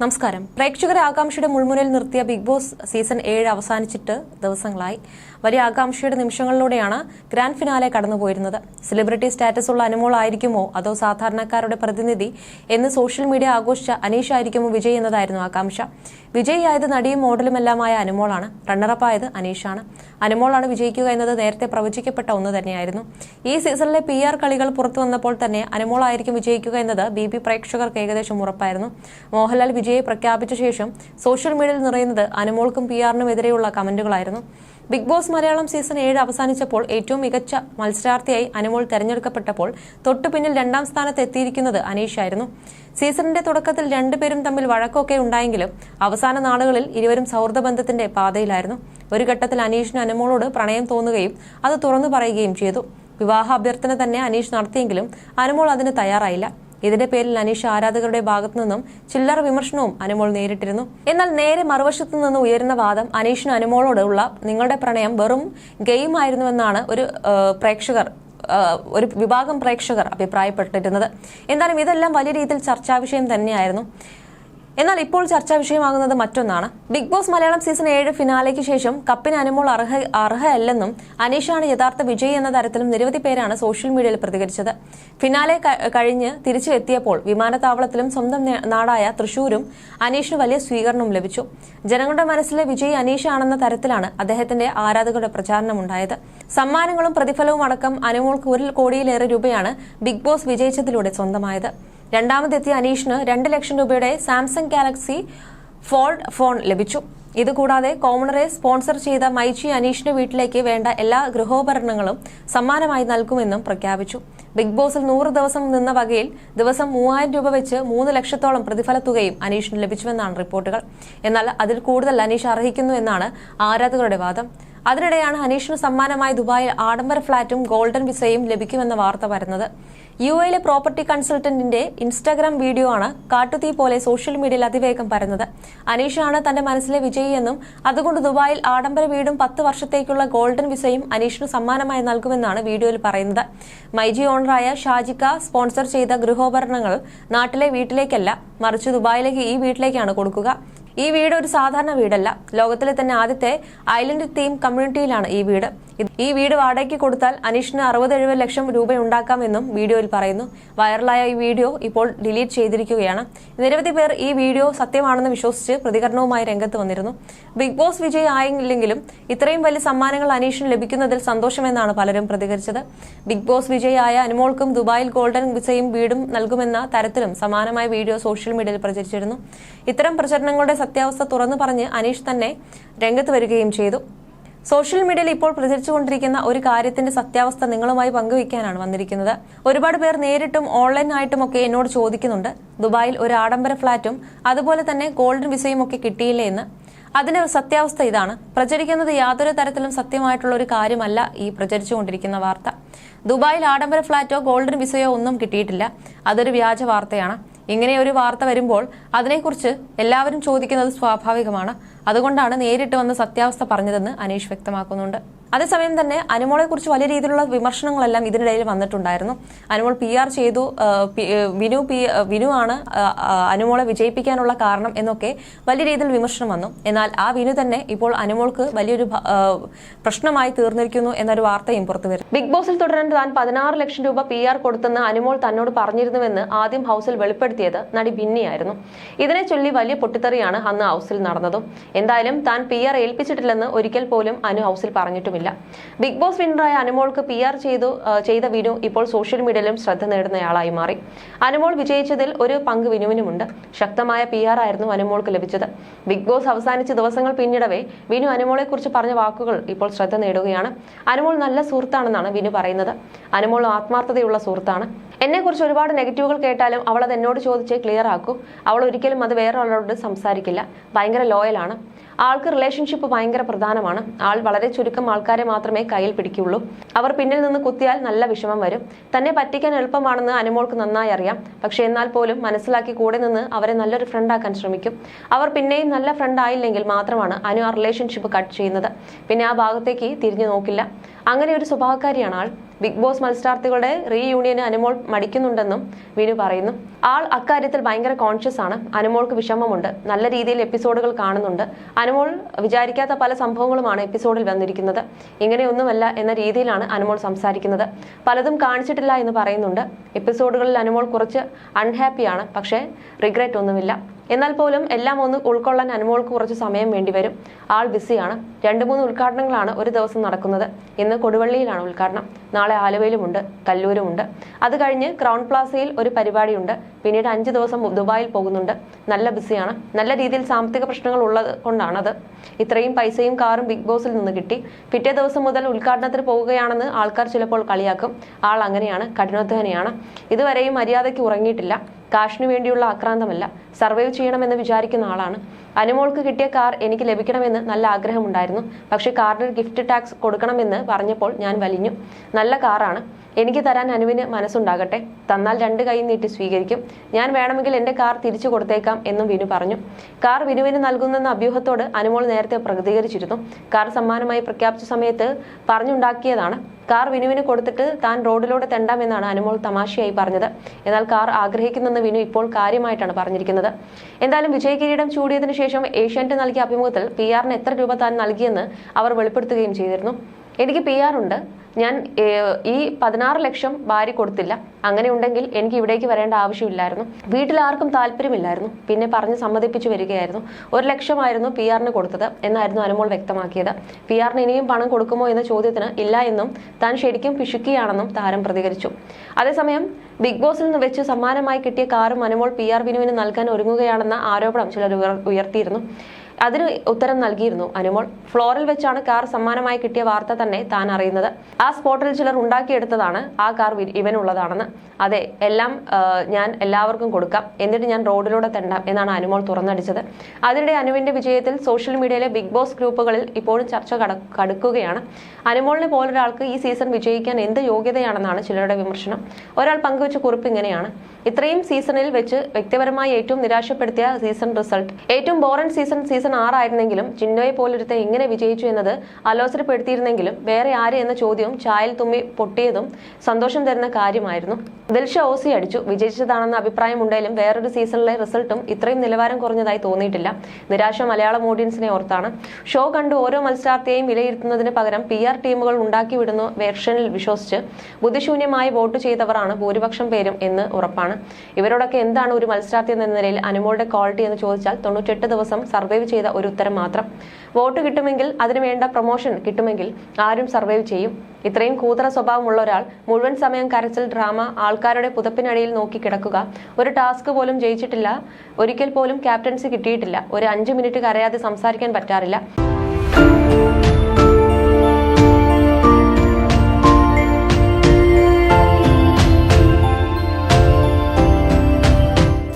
നമസ്കാരം. പ്രേക്ഷകരെ ആകാംക്ഷയുടെ മുൾമുനയിൽ നിർത്തിയ ബിഗ് ബോസ് സീസൺ ഏഴ് അവസാനിച്ചിട്ട് ദിവസങ്ങളായി. വലിയ ആകാംക്ഷയുടെ നിമിഷങ്ങളിലൂടെയാണ് ഗ്രാൻഡ് ഫിനാലെ കടന്നുപോയിരുന്നത്. സെലിബ്രിറ്റി സ്റ്റാറ്റസ് ഉള്ള അനുമോൾ ആയിരിക്കുമോ അതോ സാധാരണക്കാരുടെ പ്രതിനിധി എന്ന് സോഷ്യൽ മീഡിയ ആഘോഷിച്ച അനീഷ് ആയിരിക്കുമോ വിജയ് എന്നതായിരുന്നു ആകാംക്ഷ. വിജയ് ആയത് നടിയും മോഡലുമെല്ലാമായ അനുമോളാണ്. റണ്ണറപ്പായത് അനീഷാണ്. അനുമോളാണ് വിജയിക്കുക എന്നത് നേരത്തെ പ്രവചിക്കപ്പെട്ട ഒന്ന് തന്നെയായിരുന്നു. ഈ സീസണിലെ പി ആർ കളികൾ പുറത്തു വന്നപ്പോൾ തന്നെ അനുമോളായിരിക്കും വിജയിക്കുക എന്നത് ബി ബി പ്രേക്ഷകർക്ക് ഏകദേശം ഉറപ്പായിരുന്നു. മോഹൻലാൽ വിജയെ പ്രഖ്യാപിച്ച ശേഷം സോഷ്യൽ മീഡിയയിൽ നിറയുന്നത് അനുമോൾക്കും പി ആറിനും എതിരെയുള്ള കമന്റുകളായിരുന്നു. ബിഗ് ബോസ് മലയാളം സീസൺ ഏഴ് അവസാനിച്ചപ്പോൾ ഏറ്റവും മികച്ച മത്സരാർത്ഥിയായി അനുമോൾ തെരഞ്ഞെടുക്കപ്പെട്ടപ്പോൾ തൊട്ടു പിന്നിൽ രണ്ടാം സ്ഥാനത്ത് എത്തിയിരിക്കുന്നത് അനീഷായിരുന്നു. സീസണിന്റെ തുടക്കത്തിൽ രണ്ടുപേരും തമ്മിൽ വഴക്കൊക്കെ ഉണ്ടായെങ്കിലും അവസാന നാളുകളിൽ ഇരുവരും സൗഹൃദ ബന്ധത്തിന്റെ പാതയിലായിരുന്നു. ഒരു ഘട്ടത്തിൽ അനീഷിന് അനുമോളോട് പ്രണയം തോന്നുകയും അത് തുറന്നു പറയുകയും ചെയ്തു. വിവാഹ അഭ്യർത്ഥന തന്നെ അനീഷ് നടത്തിയെങ്കിലും അനുമോൾ അതിന് തയ്യാറായില്ല. ഇതിന്റെ പേരിൽ അനീഷ് ആരാധകരുടെ ഭാഗത്തു നിന്നും ചില്ലറ വിമർശനവും അനുമോൾ നേരിട്ടിരുന്നു. എന്നാൽ നേരെ മറുവശത്തു നിന്ന് ഉയരുന്ന വാദം അനീഷിന് അനുമോളോടുള്ള നിങ്ങളുടെ പ്രണയം വെറും ഗെയിം ആയിരുന്നുവെന്നാണ് ഒരു പ്രേക്ഷകർ ഒരു വിഭാഗം പ്രേക്ഷകർ അഭിപ്രായപ്പെട്ടിരുന്നത്. എന്തായാലും ഇതെല്ലാം വലിയ രീതിയിൽ ചർച്ചാ വിഷയം തന്നെയായിരുന്നു. എന്നാൽ ഇപ്പോൾ ചർച്ചാ വിഷയമാകുന്നത് മറ്റൊന്നാണ്. ബിഗ് ബോസ് മലയാളം സീസൺ ഏഴ് ഫിനാലയ്ക്ക് ശേഷം കപ്പിന് അനുമോൾ അർഹ അർഹയല്ലെന്നും അനീഷാണ് യഥാർത്ഥ വിജയി എന്ന തരത്തിലും നിരവധി പേരാണ് സോഷ്യൽ മീഡിയയിൽ പ്രതികരിച്ചത്. ഫിനാലെ കഴിഞ്ഞ് തിരിച്ചു എത്തിയപ്പോൾ വിമാനത്താവളത്തിലും സ്വന്തം നാടായ തൃശൂരും അനീഷിന് വലിയ സ്വീകരണവും ലഭിച്ചു. ജനങ്ങളുടെ മനസ്സിലെ വിജയി അനീഷാണെന്ന തരത്തിലാണ് അദ്ദേഹത്തിന്റെ ആരാധകരുടെ പ്രചാരണമുണ്ടായത്. സമ്മാനങ്ങളും പ്രതിഫലവും അടക്കം അനുമോൾക്ക് ഒരു കോടിയിലേറെ രൂപയാണ് ബിഗ് ബോസ് വിജയിച്ചതിലൂടെ സ്വന്തമായത്. രണ്ടാമതെത്തിയ അനീഷിന് രണ്ട് ലക്ഷം രൂപയുടെ സാംസങ് ഗാലക്സി ഫോൾഡ് ഫോൺ ലഭിച്ചു. ഇതുകൂടാതെ കോമണറെ സ്പോൺസർ ചെയ്ത മൈച്ചി അനീഷിന്റെ വീട്ടിലേക്ക് വേണ്ട എല്ലാ ഗൃഹോപകരണങ്ങളും സമ്മാനമായി നൽകുമെന്നും പ്രഖ്യാപിച്ചു. ബിഗ് ബോസിൽ നൂറ് ദിവസം നിന്ന വകയിൽ ദിവസം മൂവായിരം രൂപ വെച്ച് മൂന്ന് ലക്ഷത്തോളം പ്രതിഫല തുകയും അനീഷിന് ലഭിച്ചുവെന്നാണ് റിപ്പോർട്ടുകൾ. എന്നാൽ അതിൽ കൂടുതൽ അനീഷ് അർഹിക്കുന്നു എന്നാണ് ആരാധകരുടെ വാദം. അതിനിടെയാണ് അനീഷിന് സമ്മാനമായി ദുബായിൽ ആഡംബര ഫ്ളാറ്റും ഗോൾഡൻ വിസയും ലഭിക്കുമെന്ന വാർത്ത വരുന്നത്. യു എയിലെ പ്രോപ്പർട്ടി കൺസൾട്ടന്റിന്റെ ഇൻസ്റ്റാഗ്രാം വീഡിയോ ആണ് കാട്ടുതീ പോലെ സോഷ്യൽ മീഡിയയിൽ അതിവേഗം പരന്നത്. അനീഷാണ് തന്റെ മനസ്സിലെ വിജയി എന്നും അതുകൊണ്ട് ദുബായിൽ ആഡംബര വീടും പത്ത് വർഷത്തേക്കുള്ള ഗോൾഡൻ വിസയും അനീഷിന് സമ്മാനമായി നൽകുമെന്നാണ് വീഡിയോയിൽ പറയുന്നത്. മൈജി ഓണറായ ഷാജിക്ക സ്പോൺസർ ചെയ്ത ഗൃഹോപകരണങ്ങൾ നാട്ടിലെ വീട്ടിലേക്കല്ല മറിച്ച് ദുബായിലേക്ക് ഈ വീട്ടിലേക്കാണ് കൊടുക്കുക. ഈ വീട് ഒരു സാധാരണ വീടല്ല. ലോകത്തിലെ തന്നെ ആദ്യത്തെ ഐലൻഡ് തീം കമ്മ്യൂണിറ്റിയിലാണ് ഈ വീട്. ഈ വീട് വാടകയ്ക്ക് കൊടുത്താൽ അനീഷിന് അറുപത് എഴുപത് ലക്ഷം രൂപ ഉണ്ടാക്കാമെന്നും വീഡിയോയിൽ പറയുന്നു. വൈറലായ ഈ വീഡിയോ ഇപ്പോൾ ഡിലീറ്റ് ചെയ്തിരിക്കുകയാണ്. നിരവധി പേർ ഈ വീഡിയോ സത്യമാണെന്ന് വിശ്വസിച്ച് പ്രതികരണവുമായി രംഗത്ത് വന്നിരുന്നു. ബിഗ് ബോസ് വിജയ് ആയില്ലെങ്കിലും ഇത്രയും വലിയ സമ്മാനങ്ങൾ അനീഷിന് ലഭിക്കുന്നതിൽ സന്തോഷമെന്നാണ് പലരും പ്രതികരിച്ചത്. ബിഗ് ബോസ് വിജയ് ആയ അനുമോൾക്കും ദുബായിൽ ഗോൾഡൻ വിസയും വീടും നൽകുമെന്ന തരത്തിലും സമാനമായ വീഡിയോ സോഷ്യൽ മീഡിയയിൽ പ്രചരിച്ചിരുന്നു. ഇത്തരം പ്രചരണങ്ങളുടെ സത്യാവസ്ഥ തുറന്നു പറഞ്ഞ് അനീഷ് തന്നെ രംഗത്ത് വരികയും ചെയ്തു. സോഷ്യൽ മീഡിയയിൽ ഇപ്പോൾ പ്രചരിച്ചുകൊണ്ടിരിക്കുന്ന ഒരു കാര്യത്തിന്റെ സത്യാവസ്ഥ നിങ്ങളുമായി പങ്കുവയ്ക്കാനാണ് വന്നിരിക്കുന്നത്. ഒരുപാട് പേർ നേരിട്ടും ഓൺലൈനായിട്ടും ഒക്കെ എന്നോട് ചോദിക്കുന്നുണ്ട്. ദുബായിൽ ഒരു ആഡംബര ഫ്ളാറ്റും അതുപോലെ തന്നെ ഗോൾഡൻ വിസയും ഒക്കെ കിട്ടിയില്ലേ എന്ന്. അതിന്റെ സത്യാവസ്ഥ ഇതാണ്. പ്രചരിക്കുന്നത് യാതൊരു തരത്തിലും സത്യമായിട്ടുള്ള ഒരു കാര്യമല്ല ഈ പ്രചരിച്ചുകൊണ്ടിരിക്കുന്ന വാർത്ത. ദുബായിൽ ആഡംബര ഫ്ളാറ്റോ ഗോൾഡൻ വിസയോ ഒന്നും കിട്ടിയിട്ടില്ല. അതൊരു വ്യാജ വാർത്തയാണ്. ഇങ്ങനെ ഒരു വാർത്ത വരുമ്പോൾ അതിനെക്കുറിച്ച് എല്ലാവരും ചോദിക്കുന്നത് സ്വാഭാവികമാണ്. അതുകൊണ്ടാണ് നേരിട്ട് വന്ന് സത്യാവസ്ഥ പറഞ്ഞതെന്ന് അനീഷ് വ്യക്തമാക്കുന്നുണ്ട്. അതേസമയം തന്നെ അനുമോളെക്കുറിച്ച് വലിയ രീതിയിലുള്ള വിമർശനങ്ങളെല്ലാം ഇതിനിടയിൽ വന്നിട്ടുണ്ടായിരുന്നു. അനുമോൾ പി ആർ ചെയ്തു വിനു പി വിനു ആണ് അനുമോളെ വിജയിപ്പിക്കാനുള്ള കാരണം എന്നൊക്കെ വലിയ രീതിയിൽ വിമർശനം വന്നു. എന്നാൽ ആ വിനു തന്നെ ഇപ്പോൾ അനുമോൾക്ക് വലിയൊരു പ്രശ്നമായി തീർന്നിരിക്കുന്നു എന്നൊരു വാർത്തയും പുറത്തു വരും ബിഗ് ബോസിൽ തുടരാൻ താൻ പതിനാറ് ലക്ഷം രൂപ പി ആർ കൊടുത്തെന്ന് അനുമോൾ തന്നോട് പറഞ്ഞിരുന്നുവെന്ന് ആദ്യം ഹൗസിൽ വെളിപ്പെടുത്തിയത് നടി ബിന്നിയായിരുന്നു. ഇതിനെ ചൊല്ലി വലിയ പൊട്ടിത്തെറിയാണ് അന്ന് ഹൗസിൽ നടന്നതും. എന്തായാലും താൻ പി ആർ ഏൽപ്പിച്ചിട്ടില്ലെന്ന് ഒരിക്കൽ പോലും അനു ഹൗസിൽ പറഞ്ഞിട്ടുമില്ല. ബിഗ് ബോസ് വിന്നറായ അനുമോൾക്ക് പി ആർ ചെയ്തു ചെയ്ത വിനു ഇപ്പോൾ സോഷ്യൽ മീഡിയയിലും ശ്രദ്ധ നേടുന്നയാളായി മാറി. അനുമോൾ വിജയിച്ചതിൽ ഒരു പങ്ക് വിനുവിനുമുണ്ട്. ശക്തമായ പി ആർ ആയിരുന്നു അനുമോൾക്ക് ലഭിച്ചത്. ബിഗ് ബോസ് അവസാനിച്ച ദിവസങ്ങൾ പിന്നിടവേ വിനു അനുമോളെ കുറിച്ച് പറഞ്ഞ വാക്കുകൾ ഇപ്പോൾ ശ്രദ്ധ നേടുകയാണ്. അനുമോൾ നല്ല സുഹൃത്താണെന്നാണ് വിനു പറയുന്നത്. അനുമോൾ ആത്മാർത്ഥതയുള്ള സുഹൃത്താണ്. എന്നെക്കുറിച്ച് ഒരുപാട് നെഗറ്റീവുകൾ കേട്ടാലും അവൾ അത് എന്നോട് ചോദിച്ച് ക്ലിയർ ആക്കും. അവൾ ഒരിക്കലും അത് വേറെ ആളോട് സംസാരിക്കില്ല. ഭയങ്കര ലോയലാണ് ആൾക്ക് റിലേഷൻഷിപ്പ് ഭയങ്കര പ്രധാനമാണ്. ആൾ വളരെ ചുരുക്കം ആൾക്കാരെ മാത്രമേ കയ്യിൽ പിടിക്കുള്ളൂ. അവർ പിന്നിൽ നിന്ന് കുത്തിയാൽ നല്ല വിഷമം വരും. തന്നെ പറ്റിക്കാൻ എളുപ്പമാണെന്ന് അനുമോൾക്ക് നന്നായി അറിയാം. പക്ഷെ എന്നാൽ പോലും മനസ്സിലാക്കി കൂടെ നിന്ന് അവരെ നല്ലൊരു ഫ്രണ്ടാക്കാൻ ശ്രമിക്കും. അവർ പിന്നെയും നല്ല ഫ്രണ്ട് ആയില്ലെങ്കിൽ മാത്രമാണ് അനു ആ റിലേഷൻഷിപ്പ് കട്ട് ചെയ്യുന്നത്. പിന്നെ ആ ഭാഗത്തേക്ക് തിരിഞ്ഞു നോക്കില്ല. അങ്ങനെ ഒരു സ്വഭാവക്കാരിയാണ് ആൾ. ബിഗ് ബോസ് മത്സരാർത്ഥികളുടെ റീയൂണിയന് അനുമോൾ മടിക്കുന്നുണ്ടെന്നും വിനു പറയുന്നു. ആൾ അക്കാര്യത്തിൽ ഭയങ്കര കോൺഷ്യസ് ആണ്. അനുമോൾക്ക് വിഷമമുണ്ട്. നല്ല രീതിയിൽ എപ്പിസോഡുകൾ കാണുന്നുണ്ട്. അനുമോൾ വിചാരിക്കാത്ത പല സംഭവങ്ങളുമാണ് എപ്പിസോഡിൽ വന്നിരിക്കുന്നത്. ഇങ്ങനെയൊന്നുമല്ല എന്ന രീതിയിലാണ് അനുമോൾ സംസാരിക്കുന്നത്. പലതും കാണിച്ചിട്ടില്ല എന്ന് പറയുന്നുണ്ട്. എപ്പിസോഡുകളിൽ അനുമോൾ കുറച്ച് അൺഹാപ്പിയാണ് പക്ഷേ റിഗ്രറ്റ് ഒന്നുമില്ല. എന്നാൽ പോലും എല്ലാം ഒന്ന് ഉൾക്കൊള്ളാൻ അനുമോൾക്ക് കുറച്ച് സമയം വേണ്ടിവരും ആൾ ബിസിയാണ്. രണ്ട് മൂന്ന് ഉദ്ഘാടനങ്ങളാണ് ഒരു ദിവസം നടക്കുന്നത്. ഇന്ന് കൊടുവള്ളിയിലാണ് ഉദ്ഘാടനം. നാളെ ആലുവയിലുമുണ്ട് കല്ലൂരുമുണ്ട്. അത് കഴിഞ്ഞ് ക്രൗൺ പ്ലാസയിൽ ഒരു പരിപാടിയുണ്ട്. പിന്നീട് അഞ്ച് ദിവസം ദുബായിൽ പോകുന്നുണ്ട്. നല്ല ബിസിയാണ്. നല്ല രീതിയിൽ സാമ്പത്തിക പ്രശ്നങ്ങൾ ഉള്ളത് കൊണ്ടാണത്. ഇത്രയും പൈസയും കാറും ബിഗ് ബോസിൽ നിന്ന് കിട്ടി. പിറ്റേ ദിവസം മുതൽ ഉദ്ഘാടനത്തിന് പോവുകയാണെന്ന് ആൾക്കാർ ചിലപ്പോൾ കളിയാക്കും. ആൾ അങ്ങനെയാണ് കഠിനാധ്വാനിയാണ്. ഇതുവരെയും മര്യാദയ്ക്ക് ഉറങ്ങിയിട്ടില്ല. കാഷിനു വേണ്ടിയുള്ള ആക്രാന്തമല്ല. സർവൈവ് ചെയ്യണമെന്ന് വിചാരിക്കുന്ന ആളാണ്. അനുമോൾക്ക് കിട്ടിയ കാർ എനിക്ക് ലഭിക്കണമെന്ന് നല്ല ആഗ്രഹമുണ്ടായിരുന്നു. പക്ഷേ കാറിന് ഗിഫ്റ്റ് ടാക്സ് കൊടുക്കണമെന്ന് പറഞ്ഞപ്പോൾ ഞാൻ വലിഞ്ഞു. നല്ല കാറാണ്. എനിക്ക് തരാൻ അനുവിന് മനസ്സുണ്ടാകട്ടെ. തന്നാൽ രണ്ട് കൈ നീട്ടി സ്വീകരിക്കും. ഞാൻ വേണമെങ്കിൽ എന്റെ കാർ തിരിച്ചു കൊടുത്തേക്കാം എന്നും വിനു പറഞ്ഞു. കാർ വിനുവിന് നൽകുന്നെന്ന അഭ്യൂഹത്തോട് അനുമോൾ നേരത്തെ പ്രതികരിച്ചിരുന്നു. കാർ സമ്മാനമായി പ്രഖ്യാപിച്ച സമയത്ത് പറഞ്ഞുണ്ടാക്കിയതാണ്. കാർ വിനുവിന് കൊടുത്തിട്ട് താൻ റോഡിലൂടെ തെണ്ടാമെന്നാണ് അനുമോൾ തമാശയായി പറഞ്ഞത്. എന്നാൽ കാർ ആഗ്രഹിക്കുന്നെന്ന് വിനു ഇപ്പോൾ കാര്യമായിട്ടാണ് പറഞ്ഞിരിക്കുന്നത്. എന്തായാലും വിജയ് കിരീടം ചൂടിയതിനു ശേഷം ഏഷ്യാനെറ്റ് നൽകിയ അഭിമുഖത്തിൽ പി ആറിന് എത്ര രൂപ താൻ നൽകിയെന്ന് അവർ വെളിപ്പെടുത്തുകയും ചെയ്തിരുന്നു. എനിക്ക് പി ആർ ഉണ്ട് ഞാൻ ഈ പതിനാറ് ലക്ഷം ഭാര്യ കൊടുത്തില്ല. അങ്ങനെ ഉണ്ടെങ്കിൽ എനിക്ക് ഇവിടേക്ക് വരേണ്ട ആവശ്യമില്ലായിരുന്നു. വീട്ടിൽ ആർക്കും താല്പര്യമില്ലായിരുന്നു. പിന്നെ പറഞ്ഞ് സമ്മതിപ്പിച്ചു വരികയായിരുന്നു. ഒരു ലക്ഷമായിരുന്നു പി ആറിന് കൊടുത്തത് എന്നായിരുന്നു അനുമോൾ വ്യക്തമാക്കിയത്. പി ആറിന് ഇനിയും പണം കൊടുക്കുമോ എന്ന ചോദ്യത്തിന് ഇല്ല എന്നും താൻ ശരിക്കും പിശുക്കിയാണെന്നും താരം പ്രതികരിച്ചു. അതേസമയം ബിഗ് ബോസിൽ നിന്ന് വെച്ച് സമ്മാനമായി കിട്ടിയ കാറും അനുമോൾ പി ആർ ബിനുവിന് നൽകാൻ ഒരുങ്ങുകയാണെന്ന ആരോപണം ചിലർ ഉയർത്തിയിരുന്നു. അതിന് ഉത്തരം നൽകിയിരുന്നു അനുമോൾ. ഫ്ലോറിൽ വെച്ചാണ് കാർ സമ്മാനമായി കിട്ടിയ വാർത്ത തന്നെ താൻ അറിയുന്നത്. ആ സ്പോട്ടിൽ ചിലർ ഉണ്ടാക്കിയെടുത്തതാണ് ആ കാർ ഇവനുള്ളതാണെന്ന്. അതെ എല്ലാം ഞാൻ എല്ലാവർക്കും കൊടുക്കാം. എന്നിട്ട് ഞാൻ റോഡിലൂടെ തെണ്ടാം എന്നാണ് അനുമോൾ തുറന്നടിച്ചത്. അതിനിടെ അനുവിന്റെ വിജയത്തിൽ സോഷ്യൽ മീഡിയയിലെ ബിഗ് ബോസ് ഗ്രൂപ്പുകളിൽ ഇപ്പോഴും ചർച്ച കടുക്കുകയാണ്. അനുമോളിനെ പോലൊരാൾക്ക് ഈ സീസൺ വിജയിക്കാൻ എന്ത് യോഗ്യതയാണെന്നാണ് ചിലരുടെ വിമർശനം. ഒരാൾ പങ്കുവച്ച കുറിപ്പ് ഇങ്ങനെയാണ്. ഇത്രയും സീസണിൽ വെച്ച് വ്യക്തിപരമായി ഏറ്റവും നിരാശപ്പെടുത്തിയ സീസൺ റിസൾട്ട്. ഏറ്റവും ബോറൻ സീസൺ സീസൺ ആറായിരുന്നെങ്കിലും ചിന്നോയെ പോലൊരുത്ത എങ്ങനെ വിജയിച്ചു എന്നത് അലോസരപ്പെടുത്തിയിരുന്നെങ്കിലും വേറെ ആര് എന്ന ചോദ്യവും ചായൽ തുമ്മി പൊട്ടിയതും സന്തോഷം തരുന്ന കാര്യമായിരുന്നു. ദിൽഷ ഓസി അടിച്ചു. വിജയിച്ചതാണെന്ന അഭിപ്രായം അഭിപ്രായമുണ്ടെങ്കിലും വേറൊരു സീസണിലെ റിസൾട്ടും ഇത്രയും നിലവാരം കുറഞ്ഞതായി തോന്നിയിട്ടില്ല. നിരാശ മലയാളം ഓഡിയൻസിനെ ഓർത്താണ്. ഷോ കണ്ട് ഓരോ മത്സരാർത്ഥിയെയും വിലയിരുത്തുന്നതിന് പകരം പി ആർ ടീമുകൾ ഉണ്ടാക്കി വിടുന്നു വേർഷനിൽ വിശ്വസിച്ച്. ബുദ്ധിശൂന്യമായി വോട്ട് ചെയ്തവരാണ് ഭൂരിപക്ഷം പേരും എന്ന് ഉറപ്പാണ്. ഇവരോടൊക്കെ എന്താണ് ഒരു മത്സരാർത്ഥി എന്ന നിലയിൽ അനുമോളുടെ ക്വാളിറ്റി എന്ന് ചോദിച്ചാൽ തൊണ്ണൂറ്റെട്ട് ദിവസം സർവൈവ് ചെയ്ത ഒരു ഉത്തരം മാത്രം. വോട്ട് കിട്ടുമെങ്കിൽ അതിന് വേണ്ട പ്രൊമോഷൻ കിട്ടുമെങ്കിൽ ആരും സർവൈവ് ചെയ്യും. ഇത്രയും കൂതറ സ്വഭാവമുള്ള ഒരാൾ മുഴുവൻ സമയം കരച്ചിൽ ഡ്രാമ ആൾക്കാരുടെ പുതപ്പിനടിയിൽ നോക്കി കിടക്കുക. ഒരു ടാസ്ക് പോലും ജയിച്ചിട്ടില്ല. ഒരിക്കൽ പോലും ക്യാപ്റ്റൻസി കിട്ടിയിട്ടില്ല. ഒരു അഞ്ച് മിനിറ്റ് കരയാതെ സംസാരിക്കാൻ പറ്റാറില്ല.